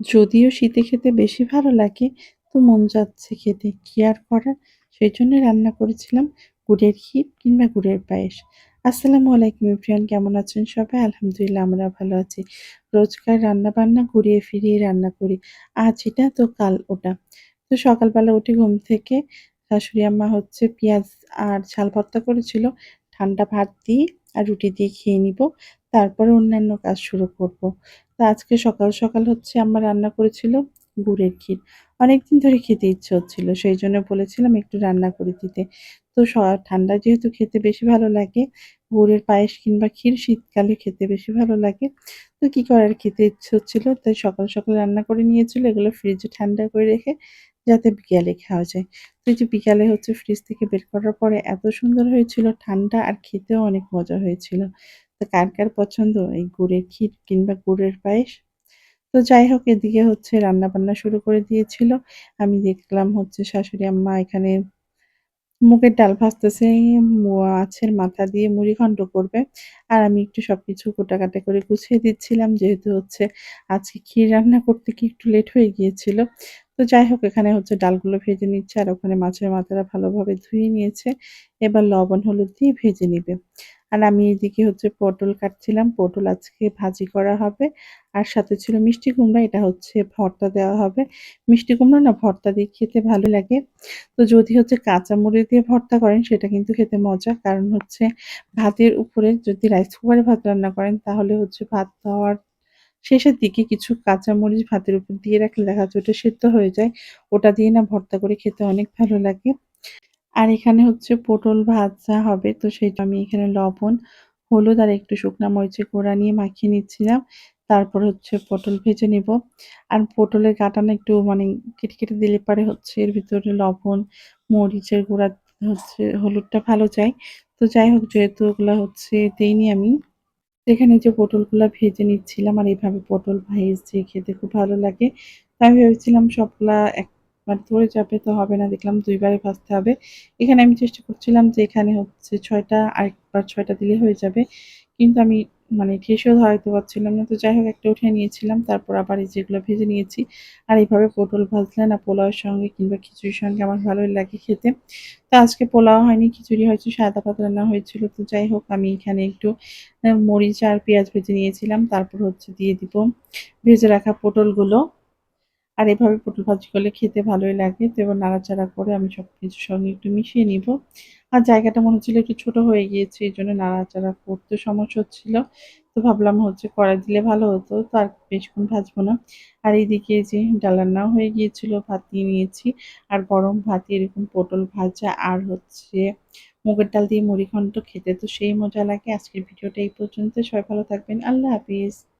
যদিও শীতে খেতে বেশি ভালো লাগে, তো মন যাচ্ছে খেতে। কি আর করার? সেই জন্য রান্না করেছিলাম গুড়ের ক্ষীর কিংবা গুড়ের পায়েস। আসসালামু আলাইকুম ফ্রেন্ড কেমন আছেন সবাই? আলহামদুলিল্লাহ, আমরা ভালো আছি। রোজকার রান্না বান্না ঘুরিয়ে ফিরিয়ে রান্না করি। আজ এটা, তো কাল ওটা। তো সকালবেলা উঠে ঘুম থেকে শাশুড়ি আম্মা হচ্ছে পেঁয়াজ আর ঝাল ভর্তা করেছিল। ঠান্ডা ভাত দিয়ে আর রুটি দিয়ে খেয়ে নিব। তারপরে অন্যান্য কাজ শুরু করব। তো আজকে সকাল সকাল হচ্ছে আম্মা রান্না করেছিল গুড়ের ক্ষীর। অনেকদিন ধরে খেতে ইচ্ছে হচ্ছিল, সেই জন্য বলেছিলাম একটু রান্না করে দিতে। তো ঠান্ডা যেহেতু খেতে বেশি ভালো লাগে, গুড়ের পায়েস কিংবা ক্ষীর শীতকালে খেতে বেশি ভালো লাগে। তো কী করার, খেতে ইচ্ছে হচ্ছিল, তাই সকাল সকাল রান্না করে নিয়েছিল, এগুলো ফ্রিজে ঠান্ডা করে রেখে যাতে বিকালে খাওয়া যায়। তো যে বিকালে হচ্ছে ফ্রিজ থেকে বের করার পরে এত সুন্দর হয়েছিল, ঠান্ডা আর খেতেও অনেক মজা হয়েছিল। কার কার পছন্দ? এই গুড়ের ক্ষীর কিংবা গুড়ের পায়েস? তো যাই হোক, এদিকে হচ্ছে রান্না বান্না শুরু করে দিয়েছিল। আমি দেখলাম হচ্ছে শাশুড়ি আম্মা এখানে মুগের ডাল ভাজতেছে মাছের মাথা দিয়ে মুড়ি ঘন্ট করবে। আর আমি একটু সব সবকিছু কোটাকাটা করে গুছিয়ে দিচ্ছিলাম, যেহেতু হচ্ছে আজকে ক্ষীর রান্না করতে কি একটু লেট হয়ে গিয়েছিল। তো যাই হোক, এখানে হচ্ছে ডালগুলো ভেজে নিচ্ছে, আর ওখানে মাছের মাথাটা ভালোভাবে ধুয়ে নিয়েছে। এবার লবণ, হলুদ দিয়ে ভেজে নিবে। আর আমি এদিকে হচ্ছে পটল কাটছিলাম, পটল আজকে ভাজি করা হবে। আর সাথে ছিল মিষ্টি কুমড়া, এটা হচ্ছে ভর্তা দেওয়া হবে। মিষ্টি কুমড়া না ভর্তা দিয়ে খেতে ভালো লাগে। তো যদি হচ্ছে কাঁচা মুড়ি দিয়ে ভর্তা করেন, সেটা কিন্তু খেতে মজা। কারণ হচ্ছে ভাতের উপরে যদি রাইস কুকারে ভাত রান্না করেন, তাহলে হচ্ছে ভাত খাওয়ার শেষের দিকে কিছু কাঁচামরিচ ভাতের উপর দিয়ে রাখলে দেখা যাচ্ছে ওটা সেদ্ধ হয়ে যায়। ওটা দিয়ে না ভর্তা করে খেতে অনেক ভালো লাগে। আর এখানে হচ্ছে পটল ভাজা হবে, তো সেটা আমি এখানে লবণ, হলুদ আর একটু শুকনা মরিচের গুঁড়া নিয়ে মাখিয়ে নিচ্ছিলাম। তারপর হচ্ছে পটল ভেজে নেব। আর পটলের কাটানো একটু মানে কেটে কেটে দিলে পারে হচ্ছে এর ভিতরে লবণ, মরিচের গুঁড়া হচ্ছে হলুদটা ভালো যায়। তো যাই হোক, যেহেতু ওগুলো হচ্ছে দেইনি আমি, এখানে যে পটলগুলো ভেজে নিচ্ছিলাম আর এইভাবে পটল ভেজে খেতে খুব ভালো লাগে আমি ভেবেছিলাম সবগুলা একবার ধরে যাবে তো হবে না, দেখলাম দুইবারে ভাজতে হবে। এখানে আমি চেষ্টা করছিলাম যে এখানে হচ্ছে ছয়টা, আরেকবার ছয়টা দিলে হয়ে যাবে। কিন্তু আমি মানে ঠেসেও ধরাইতে পারছিলাম না। তো যাই হোক, একটা উঠে নিয়েছিলাম, তারপর আবার এই যেগুলো ভেজে নিয়েছি। আর এইভাবে পটল ভাজলে না পোলাওয়ের সঙ্গে কিংবা খিচুড়ির সঙ্গে আমার ভালোই লাগে খেতে। তো আজকে পোলাও হয়নি, খিচুড়ি হয়েছে, সাদা ভাত রান্না হয়েছিল। তো যাই হোক, আমি এখানে একটু মরিচ আর পেঁয়াজ ভেজে নিয়েছিলাম। তারপর হচ্ছে দিয়ে দিব ভেজে রাখা পটলগুলো। আর এভাবে পটল ভাজি করলে খেতে ভালোই লাগে। তো এবার নাড়াচাড়া করে আমি সব কিছুর সঙ্গে একটু মিশিয়ে নিব। আর জায়গাটা মনে হচ্ছিল একটু ছোট হয়ে গিয়েছে, এই জন্য নাড়াচাড়া করতে সমস্যা হচ্ছিল। তো ভাবলাম হচ্ছে কড়াই দিলে ভালো হতো, তো আর বেশিক্ষণ ভাজবো না। আর এইদিকে যে ডাল রান্নাও হয়ে গিয়েছিল, ভাত নিয়ে নিয়েছি। আর গরম ভাত এরকম পটল ভাজা আর হচ্ছে মুগের ডাল দিয়ে মুড়ি খেতে তো সেই মজা লাগে। আজকের ভিডিওটা এই পর্যন্ত। সবাই ভালো থাকবেন। আল্লাহ হাফিজ।